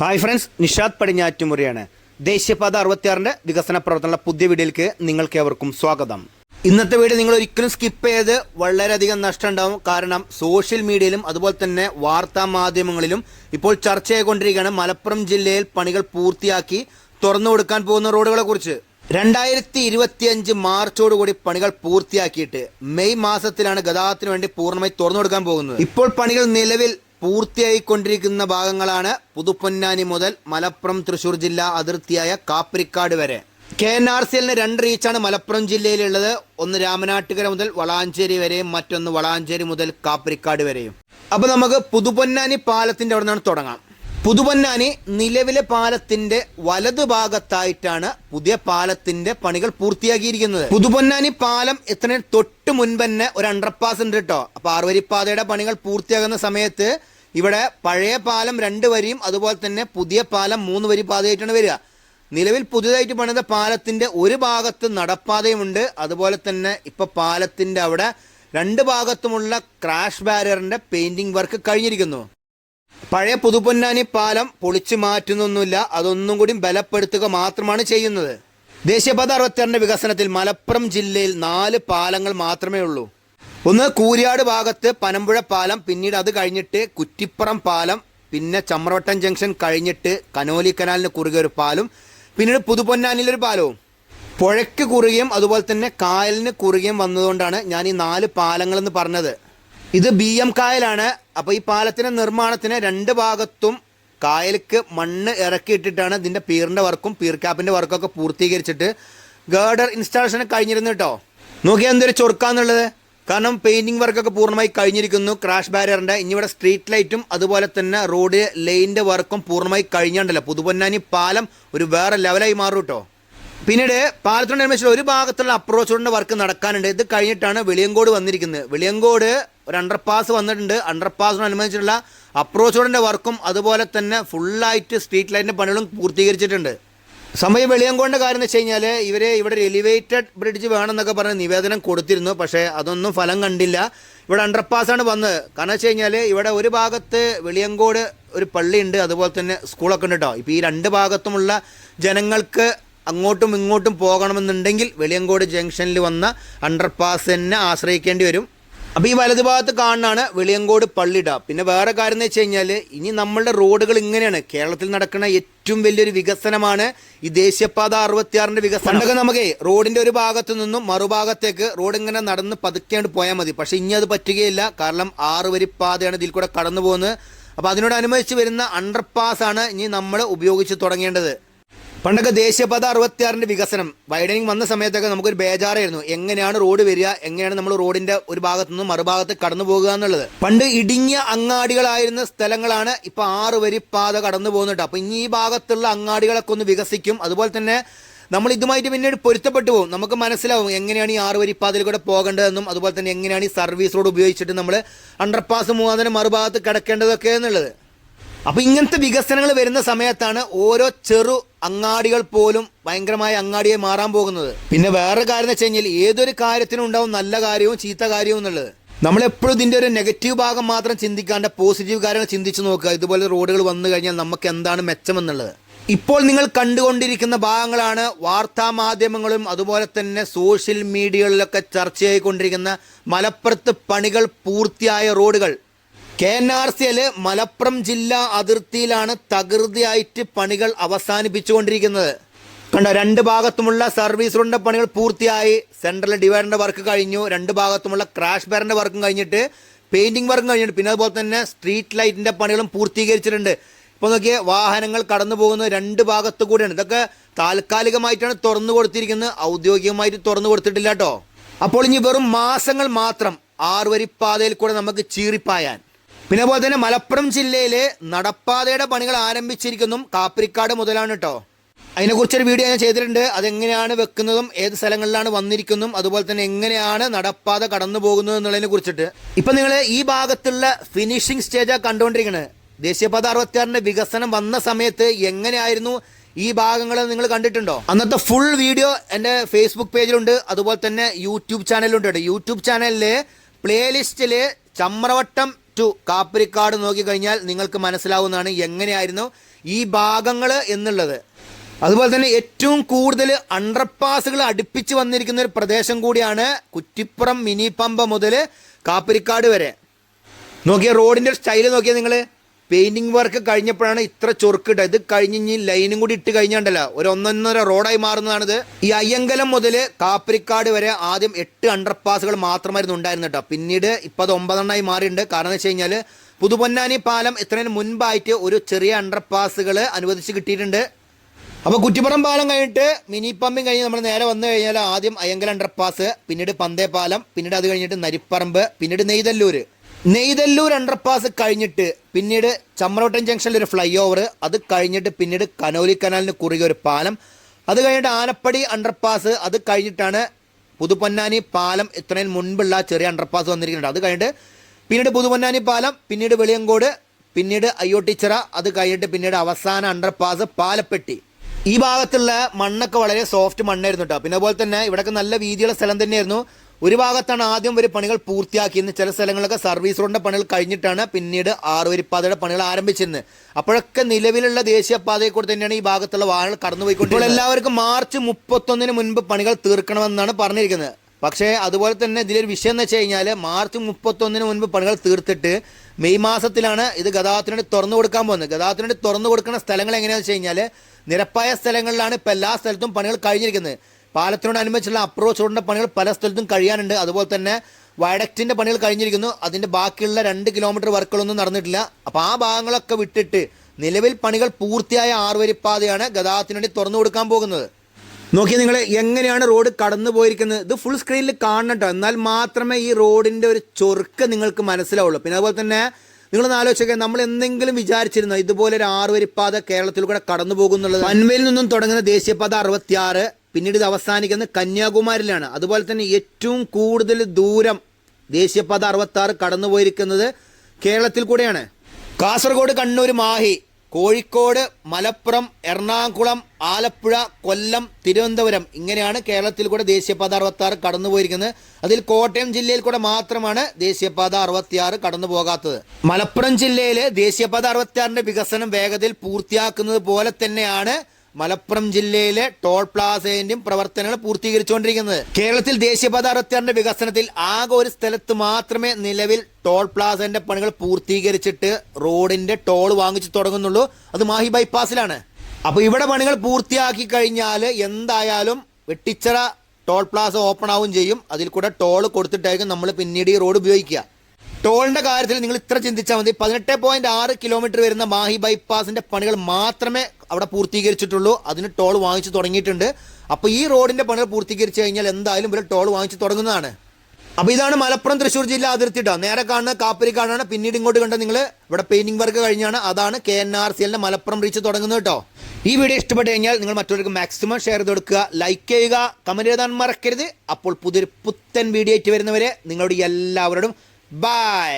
Hi friends Nishad പടിഞ്ഞാറ്റുമുറിയാണ്. ദേശീയപാത അറുപത്തിയാറിന്റെ വികസന പ്രവർത്തനമുള്ള പുതിയ വീഡിയോയിലേക്ക് നിങ്ങൾക്ക് ഏവർക്കും സ്വാഗതം. ഇന്നത്തെ വീഡിയോ നിങ്ങൾ ഒരിക്കലും സ്കിപ്പ് ചെയ്ത് വളരെയധികം നഷ്ടം ഉണ്ടാവും കാരണം സോഷ്യൽ മീഡിയയിലും അതുപോലെ തന്നെ വാർത്താ മാധ്യമങ്ങളിലും ഇപ്പോൾ ചർച്ച ചെയ്തുകൊണ്ടിരിക്കുകയാണ് മലപ്പുറം ജില്ലയിൽ പണികൾ പൂർത്തിയാക്കി തുറന്നു കൊടുക്കാൻ പോകുന്ന റോഡുകളെ കുറിച്ച്. രണ്ടായിരത്തി ഇരുപത്തിയഞ്ച് മാർച്ചോടുകൂടി പണികൾ പൂർത്തിയാക്കിയിട്ട് മെയ് മാസത്തിലാണ് ഗതാഗതത്തിന് വേണ്ടി പൂർണമായി തുറന്നു കൊടുക്കാൻ പോകുന്നത്. ഇപ്പോൾ പണികൾ നിലവിൽ പൂർത്തിയായിക്കൊണ്ടിരിക്കുന്ന ഭാഗങ്ങളാണ് പുതുപ്പൊന്നാനി മുതൽ മലപ്പുറം തൃശൂർ ജില്ലാ അതിർത്തിയായ കാപ്രിക്കാട് വരെ. കെ എൻ ആർ സി എല്ലിന് രണ്ട് റീച്ചാണ് മലപ്പുറം ജില്ലയിലുള്ളത്. ഒന്ന് രാമനാട്ടുകര മുതൽ വളാഞ്ചേരി വരെയും മറ്റൊന്ന് വളാഞ്ചേരി മുതൽ കാപ്രിക്കാട് വരെയും. അപ്പൊ നമുക്ക് പുതുപൊന്നാനി പാലത്തിന്റെ അവിടെ നിന്നാണ് തുടങ്ങാം. പുതുപൊന്നാനി നിലവിലെ പാലത്തിന്റെ വലതു ഭാഗത്തായിട്ടാണ് പുതിയ പാലത്തിന്റെ പണികൾ പൂർത്തിയാക്കിയിരിക്കുന്നത്. പുതുപൊന്നാനി പാലം എത്തുന്നതിന് തൊട്ട് മുൻപ് തന്നെ ഒരു അണ്ടർപാസ് ഉണ്ട് കേട്ടോ. അപ്പൊ ആറുവരിപ്പാതയുടെ പണികൾ പൂർത്തിയാകുന്ന സമയത്ത് ഇവിടെ പഴയ പാലം രണ്ട് വരിയും അതുപോലെ തന്നെ പുതിയ പാലം മൂന്ന് വരി പാതയായിട്ടാണ് വരിക. നിലവിൽ പുതിയതായിട്ട് പണിത പാലത്തിന്റെ ഒരു ഭാഗത്ത് നടപ്പാതയുമുണ്ട്. അതുപോലെ തന്നെ ഇപ്പൊ പാലത്തിന്റെ അവിടെ രണ്ട് ഭാഗത്തുമുള്ള ക്രാഷ് ബാരിയറിന്റെ പെയിന്റിംഗ് വർക്ക് കഴിഞ്ഞിരിക്കുന്നു. പഴയ പുതുപൊന്നാനി പാലം പൊളിച്ചു മാറ്റുന്നൊന്നുമില്ല. അതൊന്നും കൂടി ബലപ്പെടുത്തുക മാത്രമാണ് ചെയ്യുന്നത്. ദേശീയപാത അറുപത്തിയാറിന്റെ വികസനത്തിൽ മലപ്പുറം ജില്ലയിൽ നാല് പാലങ്ങൾ മാത്രമേ ഉള്ളൂ. ഒന്ന് കൂരിയാട് ഭാഗത്ത് പനമ്പുഴ പാലം പിന്നീട് അത് കഴിഞ്ഞിട്ട് കുറ്റിപ്പുറം പാലം പിന്നെ ചമ്രവട്ടം ജംഗ്ഷൻ കഴിഞ്ഞിട്ട് കനോലി കനാലിന് കുറുകെ ഒരു പാലും പിന്നീട് പുതുപൊന്നാനിലൊരു പാലവും. പുഴയ്ക്ക് കുറുകയും അതുപോലെ തന്നെ കായലിന് കുറുകയും വന്നതുകൊണ്ടാണ് ഞാൻ ഈ നാല് പാലങ്ങളെന്ന് പറഞ്ഞത്. ഇത് ബി എം കായലാണ്. അപ്പോൾ ഈ പാലത്തിന്റെ നിർമ്മാണത്തിന് രണ്ട് ഭാഗത്തും കായലിക്ക് മണ്ണ് ഇറക്കിയിട്ടിട്ടാണ് ഇതിന്റെ പീറിന്റെ വർക്കും പീർ ക്യാപ്പിന്റെ വർക്കൊക്കെ പൂർത്തീകരിച്ചിട്ട് ഗേർഡർ ഇൻസ്റ്റാളേഷൻ കഴിഞ്ഞിരുന്നു കേട്ടോ. നോക്കിയാൽ എന്തൊരു ചൊറുക്കാന്നുള്ളത്? കാരണം പെയിന്റിംഗ് വർക്കൊക്കെ പൂർണമായി കഴിഞ്ഞിരിക്കുന്നു. ക്രാഷ് ബാരിയറിന്റെ ഇനി ഇവിടെ സ്ട്രീറ്റ് ലൈറ്റും അതുപോലെ തന്നെ റോഡ് ലൈനിന്റെ വർക്കും പൂർണമായി കഴിഞ്ഞിട്ടില്ല പുതുപൊന്നാനി പാലം ഒരു വേറെ ലെവലായി മാറും കേട്ടോ പിന്നീട് പാലത്തോടനുബന്ധിച്ച് ഒരു ഭാഗത്തുള്ള അപ്രോച്ച് റോഡിന്റെ വർക്ക് നടക്കാനുണ്ട്. ഇത് കഴിഞ്ഞിട്ടാണ് വെളിയങ്കോട് വന്നിരിക്കുന്നത്. വെളിയങ്കോട് ഒരു അണ്ടർപാസ് വന്നിട്ടുണ്ട്. അണ്ടർപാസിനോടനുബന്ധിച്ചുള്ള അപ്രോച്ച് റോഡിന്റെ വർക്കും അതുപോലെ തന്നെ ഫുള്ളായിട്ട് സ്ട്രീറ്റ് ലൈറ്റിന്റെ പണികളും പൂർത്തീകരിച്ചിട്ടുണ്ട്. സമയം വെളിയങ്കോടിന്റെ കാര്യം എന്ന് വെച്ച് കഴിഞ്ഞാൽ ഇവർ ഇവിടെ എലിവേറ്റഡ് ബ്രിഡ്ജ് വേണമെന്നൊക്കെ പറഞ്ഞ് നിവേദനം കൊടുത്തിരുന്നു. പക്ഷേ അതൊന്നും ഫലം കണ്ടില്ല. ഇവിടെ അണ്ടർപാസാണ് വന്നത്. കാരണം വെച്ച് കഴിഞ്ഞാൽ ഇവിടെ ഒരു ഭാഗത്ത് വെളിയങ്കോട് ഒരു പള്ളിയുണ്ട് അതുപോലെ തന്നെ സ്കൂളൊക്കെ ഉണ്ട് കേട്ടോ ഇപ്പോൾ ഈ രണ്ട് ഭാഗത്തുമുള്ള ജനങ്ങൾക്ക് അങ്ങോട്ടും ഇങ്ങോട്ടും പോകണമെന്നുണ്ടെങ്കിൽ വെളിയങ്കോട് ജംഗ്ഷനിൽ വന്ന അണ്ടർപാസ് തന്നെ ആശ്രയിക്കേണ്ടി വരും. അപ്പോൾ ഈ വലതു ഭാഗത്ത് കാണുന്നതാണ് വെളിയങ്കോട് പള്ളിട. പിന്നെ വേറെ കാര്യം എന്ന് വെച്ച് കഴിഞ്ഞാൽ ഇനി നമ്മളുടെ റോഡുകൾ ഇങ്ങനെയാണ്. കേരളത്തിൽ നടക്കുന്ന ഏറ്റവും വലിയൊരു വികസനമാണ് ഈ ദേശീയപാത അറുപത്തിയാറിന്റെ വികസനം. പണ്ടൊക്കെ നമുക്ക് റോഡിന്റെ ഒരു ഭാഗത്തു നിന്നും മറുഭാഗത്തേക്ക് റോഡ് ഇങ്ങനെ നടന്ന് പതുക്കേണ്ട് പോയാൽ മതി. പക്ഷെ ഇനി അത് പറ്റുകയില്ല. കാരണം ആറ് വരി പാതയാണ് ഇതിൽ കൂടെ കടന്നു പോകുന്നത് അപ്പോൾ അതിനോടനുബന്ധിച്ച് വരുന്ന അണ്ടർപാസ് ആണ് ഇനി നമ്മൾ ഉപയോഗിച്ച് തുടങ്ങേണ്ടത്. പണ്ടൊക്കെ ദേശീയപാത അറുപത്തിയാറിന്റെ വികസനം. വൈഡനിങ് വന്ന സമയത്തൊക്കെ നമുക്കൊരു ബേജാറായിരുന്നു. എങ്ങനെയാണ് റോഡ് വരിക എങ്ങനെയാണ് നമ്മൾ റോഡിന്റെ ഒരു ഭാഗത്തു നിന്നും മറുഭാഗത്ത് കടന്നു പോകുക എന്നുള്ളത്. പണ്ട് ഇടുങ്ങിയ അങ്ങാടികളായിരുന്ന സ്ഥലങ്ങളാണ് ഇപ്പൊ ആറ് വരി പാത കടന്നു പോകുന്നുണ്ട് അപ്പൊ ഇനി ഈ ഭാഗത്തുള്ള അങ്ങാടികളൊക്കെ ഒന്ന് വികസിക്കും. അതുപോലെ തന്നെ നമ്മൾ ഇതുമായിട്ട് പിന്നീട് പൊരുത്തപ്പെട്ടു പോകും. നമുക്ക് മനസ്സിലാവും എങ്ങനെയാണ് ഈ ആറ് വരി പാതയിൽ കൂടെ പോകേണ്ടതെന്നും അതുപോലെ തന്നെ എങ്ങനെയാണ് ഈ സർവീസ് റോഡ് ഉപയോഗിച്ചിട്ട് നമ്മൾ അണ്ടർപാസ് മുഖാന്തരം മറുഭാഗത്ത് കിടക്കേണ്ടതൊക്കെ എന്നുള്ളത്. അപ്പൊ ഇങ്ങനത്തെ വികസനങ്ങൾ വരുന്ന സമയത്താണ് ഓരോ ചെറു അങ്ങാടികൾ പോലും ഭയങ്കരമായ അങ്ങാടിയെ മാറാൻ പോകുന്നത്. പിന്നെ വേറെ കാര്യം എന്ന് വെച്ച് കഴിഞ്ഞാൽ ഏതൊരു കാര്യത്തിനും ഉണ്ടാവും നല്ല കാര്യവും ചീത്ത കാര്യവും എന്നുള്ളത്. നമ്മളെപ്പോഴും ഇതിന്റെ ഒരു നെഗറ്റീവ് ഭാഗം മാത്രം ചിന്തിക്കാണ്ട് പോസിറ്റീവ് കാര്യങ്ങൾ ചിന്തിച്ചു നോക്കുക. ഇതുപോലെ റോഡുകൾ വന്നു കഴിഞ്ഞാൽ നമുക്ക് എന്താണ് മെച്ചമെന്നുള്ളത് ഇപ്പോൾ നിങ്ങൾ കണ്ടുകൊണ്ടിരിക്കുന്ന ഭാഗങ്ങളാണ് വാർത്താ മാധ്യമങ്ങളും അതുപോലെ തന്നെ സോഷ്യൽ മീഡിയകളിലൊക്കെ ചർച്ചയായിക്കൊണ്ടിരിക്കുന്ന മലപ്പുറത്ത് പണികൾ പൂർത്തിയായ റോഡുകൾ. K N R C L Malappuram ജില്ലാ അതിർത്തിയിലാണ് തകൃതിയായിട്ട് പണികൾ അവസാനിപ്പിച്ചുകൊണ്ടിരിക്കുന്നത്. കണ്ടോ രണ്ട് ഭാഗത്തുമുള്ള സർവീസ് റോഡിന്റെ പണികൾ പൂർത്തിയായി. സെൻട്രൽ ഡിവൈഡറിന്റെ വർക്ക് കഴിഞ്ഞു. രണ്ട് ഭാഗത്തുമുള്ള ക്രാഷ് ബാറിന്റെ വർക്കും കഴിഞ്ഞിട്ട് പെയിന്റിംഗ് വർക്കും കഴിഞ്ഞിട്ട് പിന്നെ അതുപോലെ തന്നെ സ്ട്രീറ്റ് ലൈറ്റിന്റെ പണികളും പൂർത്തീകരിച്ചിട്ടുണ്ട്. ഇപ്പോൾ നോക്കിയ വാഹനങ്ങൾ കടന്നു പോകുന്ന രണ്ട് ഭാഗത്തു കൂടെയാണ്. ഇതൊക്കെ താൽക്കാലികമായിട്ടാണ് തുറന്നു കൊടുത്തിരിക്കുന്നത്. ഔദ്യോഗികമായിട്ട് തുറന്നു കൊടുത്തിട്ടില്ല കേട്ടോ. അപ്പോൾ ഇനി വെറും മാസങ്ങൾ മാത്രം ആറുവരിപ്പാതയിൽ കൂടെ നമുക്ക് ചീറിപ്പായാൻ. പിന്നെ അതുപോലെ തന്നെ മലപ്പുറം ജില്ലയിലെ നടപ്പാതയുടെ പണികൾ ആരംഭിച്ചിരിക്കുന്നു. കാപ്പിരിക്കാട് മുതലാണ് കേട്ടോ അതിനെക്കുറിച്ചൊരു വീഡിയോ ഞാൻ ചെയ്തിട്ടുണ്ട്. അതെങ്ങനെയാണ് വെക്കുന്നതും ഏത് സ്ഥലങ്ങളിലാണ് വന്നിരിക്കുന്നതും അതുപോലെ തന്നെ എങ്ങനെയാണ് നടപ്പാത കടന്നു പോകുന്നത് എന്നുള്ളതിനെ കുറിച്ചിട്ട്. ഇപ്പം നിങ്ങൾ ഈ ഭാഗത്തുള്ള ഫിനിഷിംഗ് സ്റ്റേജാണ് കണ്ടുകൊണ്ടിരിക്കുന്നത് ദേശീയപാത അറുപത്തിയാറിന്റെ വികസനം വന്ന സമയത്ത് എങ്ങനെയായിരുന്നു ഈ ഭാഗങ്ങൾ നിങ്ങൾ കണ്ടിട്ടുണ്ടോ? അന്നത്തെ ഫുൾ വീഡിയോ എന്റെ ഫേസ്ബുക്ക് പേജിലുണ്ട് അതുപോലെ തന്നെ യൂട്യൂബ് ചാനലിലുണ്ട് യൂട്യൂബ് ചാനലിൽ പ്ലേലിസ്റ്റിൽ ചമ്രവട്ടം ടു കാപ്പരിക്കാട് നോക്കിക്കഴിഞ്ഞാൽ നിങ്ങൾക്ക് മനസ്സിലാവുന്നതാണ് എങ്ങനെയായിരുന്നു ഈ ഭാഗങ്ങൾ എന്നുള്ളത്. അതുപോലെ തന്നെ ഏറ്റവും കൂടുതൽ അണ്ടർപാസുകൾ അടുപ്പിച്ച് വന്നിരിക്കുന്ന ഒരു പ്രദേശം കൂടിയാണ് കുറ്റിപ്പുറം മിനി പമ്പ മുതൽ കാപ്പരിക്കാട് വരെ. നോക്കിയ റോഡിന്റെ സ്റ്റൈൽ നോക്കിയാൽ നിങ്ങൾ പെയിന്റിംഗ് വർക്ക് കഴിഞ്ഞപ്പോഴാണ് ഇത്ര ചൊറുക്കിട്ട് ഇത് കഴിഞ്ഞ് ഇനി ലൈനും കൂടി ഇട്ട് കഴിഞ്ഞാണ്ടല്ല. ഒരു ഒന്നൊന്നര റോഡായി മാറുന്നതാണിത്. ഈ അയ്യങ്കലം മുതൽ കാപ്പരിക്കാട് വരെ ആദ്യം എട്ട് അണ്ടർപാസുകൾ മാത്രമായിരുന്നു ഉണ്ടായിരുന്നു കേട്ടോ. പിന്നീട് ഇപ്പം അത് ഒമ്പതെണ്ണമായി മാറിയിട്ടുണ്ട്. കാരണം എന്ന് വെച്ച് കഴിഞ്ഞാൽ പുതുപൊന്നാനി പാലം ഇത്രയും മുൻപായിട്ട് ഒരു ചെറിയ അണ്ടർപാസുകൾ അനുവദിച്ച് കിട്ടിയിട്ടുണ്ട്. അപ്പോൾ കുറ്റിപ്പുറം പാലം കഴിഞ്ഞിട്ട് മിനി പമ്പിങ് കഴിഞ്ഞ് നമ്മൾ നേരെ വന്നു കഴിഞ്ഞാൽ ആദ്യം അയ്യങ്കൽ അണ്ടർപാസ് പിന്നീട് പന്തേ പാലം പിന്നീട് അത് കഴിഞ്ഞിട്ട് നരിപ്പറമ്പ് പിന്നീട് നെയ്തല്ലൂര്. നെയ്തല്ലൂർ അണ്ടർപാസ് കഴിഞ്ഞിട്ട് പിന്നീട് ചമ്മറോട്ടൻ ജംഗ്ഷനിൽ ഒരു ഫ്ലൈ ഓവർ അത് കഴിഞ്ഞിട്ട് പിന്നീട് കനോലി കനാലിന് കുറുകെ ഒരു പാലം. അത് കഴിഞ്ഞിട്ട് ആനപ്പടി അണ്ടർപാസ് അത് കഴിഞ്ഞിട്ടാണ് പുതുപൊന്നാനി പാലം ഇത്രയും മുൻപുള്ള ചെറിയ അണ്ടർപാസ് വന്നിരിക്കുന്നുണ്ട് അത് കഴിഞ്ഞിട്ട് പിന്നീട് പുതുപൊന്നാനി പാലം പിന്നീട് വെളിയങ്കോട് പിന്നീട് അയ്യോട്ടിച്ചിറ അത് കഴിഞ്ഞിട്ട് പിന്നീട് അവസാന അണ്ടർപാസ് പാലപ്പെട്ടി. ഈ ഭാഗത്തുള്ള മണ്ണൊക്കെ വളരെ സോഫ്റ്റ് മണ്ണായിരുന്നു കേട്ടോ പിന്നെ അതുപോലെ തന്നെ ഇവിടെയൊക്കെ നല്ല വീതിയുള്ള സ്ഥലം തന്നെയായിരുന്നു. ഒരു ഭാഗത്താണ് ആദ്യം ഒരു പണികൾ പൂർത്തിയാക്കിയെന്ന് ചില സ്ഥലങ്ങളിലൊക്കെ സർവീസ് റോഡിന്റെ പണികൾ കഴിഞ്ഞിട്ടാണ് പിന്നീട് ആറുവരിപ്പാതയുടെ പണികൾ ആരംഭിച്ചിരുന്നത്. അപ്പോഴൊക്കെ നിലവിലുള്ള ദേശീയപാതയിൽ കൂടെ തന്നെയാണ് ഈ ഭാഗത്തുള്ള വാഹനങ്ങൾ കടന്നുപോയിക്കൊണ്ടിരിക്കുന്നത് എല്ലാവർക്കും മാർച്ച് മുപ്പത്തൊന്നിന് മുൻപ് പണികൾ തീർക്കണമെന്നാണ് പറഞ്ഞിരിക്കുന്നത്. പക്ഷേ അതുപോലെ തന്നെ ഇതിലൊരു വിഷയം എന്ന് വെച്ച് കഴിഞ്ഞാൽ മാർച്ച് മുപ്പത്തൊന്നിന് മുൻപ് പണികൾ തീർത്തിട്ട് മെയ് മാസത്തിലാണ് ഇത് ഗതാഗതത്തിന് വേണ്ടി തുറന്നു കൊടുക്കാൻ പോകുന്നത്. ഗതാഗതത്തിന് വേണ്ടി തുറന്നു കൊടുക്കുന്ന സ്ഥലങ്ങൾ എങ്ങനെയാണെന്ന് വെച്ച് കഴിഞ്ഞാൽ നിരപ്പായ സ്ഥലങ്ങളിലാണ് ഇപ്പോൾ എല്ലാ സ്ഥലത്തും പണികൾ കഴിഞ്ഞിരിക്കുന്നത്. പാലത്തിനോടനുബന്ധിച്ചുള്ള അപ്രോച്ച് റോഡിന്റെ പണികൾ പല സ്ഥലത്തും കഴിയാനുണ്ട്. അതുപോലെ തന്നെ വയഡക്റ്റിന്റെ പണികൾ കഴിഞ്ഞിരിക്കുന്നു. അതിന്റെ ബാക്കിയുള്ള രണ്ട് കിലോമീറ്റർ വർക്കുകളൊന്നും നടന്നിട്ടില്ല. അപ്പോൾ ആ ഭാഗങ്ങളൊക്കെ വിട്ടിട്ട് നിലവിൽ പണികൾ പൂർത്തിയായ ആറുവരിപ്പാതയാണ് ഗതാഗതത്തിന് വേണ്ടി തുറന്നു കൊടുക്കാൻ പോകുന്നത്. നോക്കി നിങ്ങൾ എങ്ങനെയാണ് റോഡ് കടന്നു പോയിരിക്കുന്നത്? ഇത് ഫുൾ സ്ക്രീനിൽ കാണണം എന്നാൽ മാത്രമേ ഈ റോഡിന്റെ ഒരു ചൊറുക്ക് നിങ്ങൾക്ക് മനസ്സിലാവുള്ളൂ. പിന്നെ അതുപോലെ തന്നെ നിങ്ങൾ ആലോചിച്ചൊക്കെ നമ്മൾ എന്തെങ്കിലും വിചാരിച്ചിരുന്നോ ഇതുപോലെ ഒരു ആറുവരിപ്പാത കേരളത്തിൽ കൂടെ കടന്നു പോകുന്നുള്ളത്? പൻവേലിൽ നിന്നും തുടങ്ങുന്ന ദേശീയപാത അറുപത്തിയാറ് പിന്നീട് ഇത് അവസാനിക്കുന്നത് കന്യാകുമാരിയിലാണ്. അതുപോലെ തന്നെ ഏറ്റവും കൂടുതൽ ദൂരം ദേശീയപാത അറുപത്തി കടന്നു പോയിരിക്കുന്നത് കേരളത്തിൽ കൂടെയാണ്. കാസർഗോഡ് കണ്ണൂർ മാഹി കോഴിക്കോട് മലപ്പുറം എറണാകുളം ആലപ്പുഴ കൊല്ലം തിരുവനന്തപുരം ഇങ്ങനെയാണ് കേരളത്തിൽ കൂടെ ദേശീയപാത അറുപത്തി കടന്നു പോയിരിക്കുന്നത് അതിൽ കോട്ടയം ജില്ലയിൽ കൂടെ മാത്രമാണ് ദേശീയപാത അറുപത്തിയാറ് കടന്നു പോകാത്തത് മലപ്പുറം ജില്ലയിലെ ദേശീയപാത അറുപത്തിയാറിന്റെ വികസനം വേഗതയിൽ പൂർത്തിയാക്കുന്നത് പോലെ തന്നെയാണ് മലപ്പുറം ജില്ലയിലെ ടോൾ പ്ലാസേന്റെയും പ്രവർത്തനങ്ങൾ പൂർത്തീകരിച്ചുകൊണ്ടിരിക്കുന്നത്. കേരളത്തിൽ ദേശീയപാത അറുപത്തിയാറിന്റെ വികസനത്തിൽ ആകെ ഒരു സ്ഥലത്ത് മാത്രമേ നിലവിൽ ടോൾ പ്ലാസന്റെ പണികൾ പൂർത്തീകരിച്ചിട്ട് റോഡിന്റെ ടോൾ വാങ്ങിച്ചു തുടങ്ങുന്നുള്ളൂ. അത് മാഹി ബൈപ്പാസിലാണ്. അപ്പോൾ ഇവിടെ പണികൾ പൂർത്തിയാക്കി കഴിഞ്ഞാൽ എന്തായാലും വെട്ടിച്ചറ ടോൾ പ്ലാസ ഓപ്പൺ ആവും ചെയ്യും. അതിൽ കൂടെ ടോൾ കൊടുത്തിട്ടായിരിക്കും നമ്മൾ പിന്നീട് ഈ റോഡ് ഉപയോഗിക്കുക. ടോളിന്റെ കാര്യത്തിൽ നിങ്ങൾ ഇത്ര ചിന്തിച്ചാൽ മതി. പതിനെട്ട് പോയിന്റ് ആറ് കിലോമീറ്റർ വരുന്ന മാഹി ബൈപ്പാസിന്റെ പണികൾ മാത്രമേ അവിടെ പൂർത്തീകരിച്ചിട്ടുള്ളൂ. അതിന് ടോൾ വാങ്ങിച്ചു തുടങ്ങിയിട്ടുണ്ട്. അപ്പോൾ ഈ റോഡിന്റെ പണികൾ പൂർത്തീകരിച്ചു കഴിഞ്ഞാൽ എന്തായാലും ഇവർ ടോൾ വാങ്ങിച്ചു തുടങ്ങുന്നതാണ്. അപ്പോൾ ഇതാണ് മലപ്പുറം തൃശ്ശൂർ ജില്ല അതിർത്തി കേട്ടോ നേരെ കാണുന്ന കാപ്പരി കാണാണ് പിന്നീട് ഇങ്ങോട്ട് കണ്ട നിങ്ങൾ ഇവിടെ പെയിന്റിംഗ് വർക്ക് കഴിഞ്ഞാണ്. അതാണ് കെ എൻ ആർ സി എല്ലിന്റെ മലപ്പുറം റീച്ച് തുടങ്ങുന്നത് കേട്ടോ ഈ വീഡിയോ ഇഷ്ടപ്പെട്ട് കഴിഞ്ഞാൽ നിങ്ങൾ മറ്റവർക്ക് മാക്സിമം ഷെയർ ചെയ്ത് കൊടുക്കുക. ലൈക്ക് ചെയ്യുക. കമന്റ് എഴുതാൻ മറക്കരുത്. അപ്പോൾ പുതിയൊരു പുത്തൻ വീഡിയോ ആയിട്ട് വരുന്നവരെ നിങ്ങളോട് എല്ലാവരോടും ബൈ